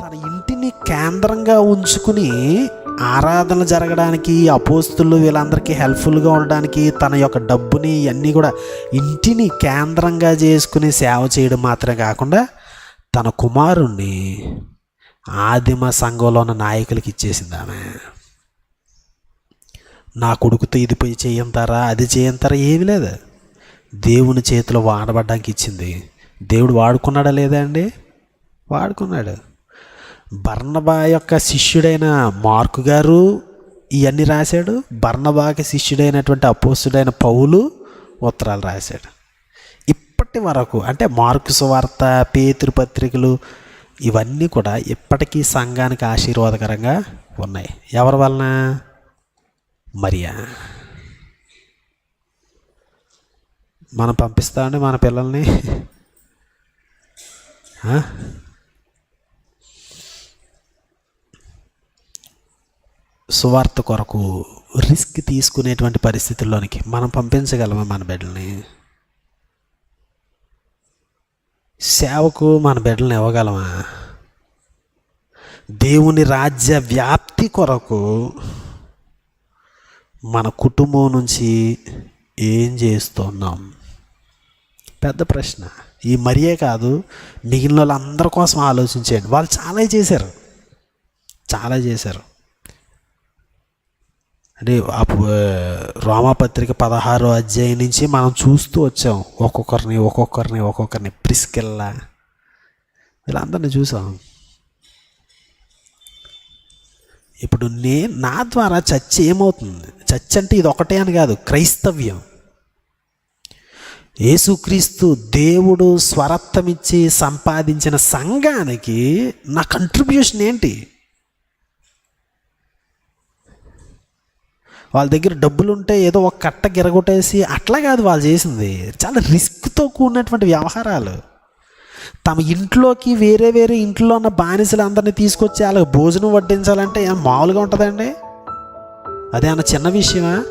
తన ఇంటిని కేంద్రంగా ఉంచుకుని ఆరాధన జరగడానికి అపోస్తులు వీళ్ళందరికీ హెల్ప్ఫుల్గా ఉండడానికి తన యొక్క డబ్బుని ఇవన్నీ కూడా ఇంటిని కేంద్రంగా చేసుకుని సేవ చేయడం మాత్రమే కాకుండా తన కుమారుణ్ణి ఆదిమ సంఘంలో ఉన్న నాయకులకి ఇచ్చేసింది ఆమె. నా కొడుకుతో ఇది పోయి చేయంతారా అది చేయంతారా ఏమీ లేదు. దేవుని చేతిలో వాడబడ్డానికి ఇచ్చింది. దేవుడు వాడుకున్నాడా లేదా అండి? వాడుకున్నాడు. బర్ణబా యొక్క శిష్యుడైన మార్కు గారు ఇవన్నీ రాశాడు. బర్ణబాకి శిష్యుడైనటువంటి అపోస్తుడైన పౌలు ఉత్తరాలు రాశాడు. ఇప్పటి వరకు అంటే మార్కు సువార్త పేతురు పత్రికలు ఇవన్నీ కూడా ఇప్పటికీ సంఘానికి ఆశీర్వాదకరంగా ఉన్నాయి. ఎవరి వలన? మరియా. మనం పంపిస్తామండి మన పిల్లల్ని? సువార్త కొరకు రిస్క్ తీసుకునేటువంటి పరిస్థితుల్లోనికి మనం పంపించగలమా మన బిడ్డల్ని? సేవకు మన బిడ్డల్ని ఇవ్వగలమా? దేవుని రాజ్య వ్యాప్తి కొరకు మన కుటుంబం నుంచి ఏం చేస్తున్నాం? పెద్ద ప్రశ్న. ఈ మరియే కాదు మిగిలిన వాళ్ళందరి కోసం ఆలోచించేయండి. వాళ్ళు చాలా చేశారు. చాలా చేశారు. అంటే అప్పు- రోమాపత్రిక పదహారో అధ్యాయం నుంచి మనం చూస్తూ వచ్చాం. ఒక్కొక్కరిని ఒక్కొక్కరిని ఒక్కొక్కరిని ప్రిస్కెల్లా. వీళ్ళందరినీ చూసాం. ఇప్పుడు నే నా ద్వారా చర్చ ఏమవుతుంది? చర్చ అంటే ఇది ఒకటే అని కాదు క్రైస్తవ్యం. యేసుక్రీస్తు దేవుడు స్వరత్వమిచ్చి సంపాదించిన సంఘానికి నా కంట్రిబ్యూషన్ ఏంటి? వాళ్ళ దగ్గర డబ్బులు ఉంటే ఏదో ఒక కట్ట గిరగొట్టేసి అట్లా కాదు వాళ్ళు చేసింది. చాలా రిస్క్తో కూడినటువంటి వ్యవహారాలు. తమ ఇంట్లోకి వేరే వేరే ఇంట్లో ఉన్న బానిసలందరినీ తీసుకొచ్చి వాళ్ళకి భోజనం వడ్డించాలంటే మామూలుగా ఉంటుందండి? అదేమన్నా చిన్న విషయమా?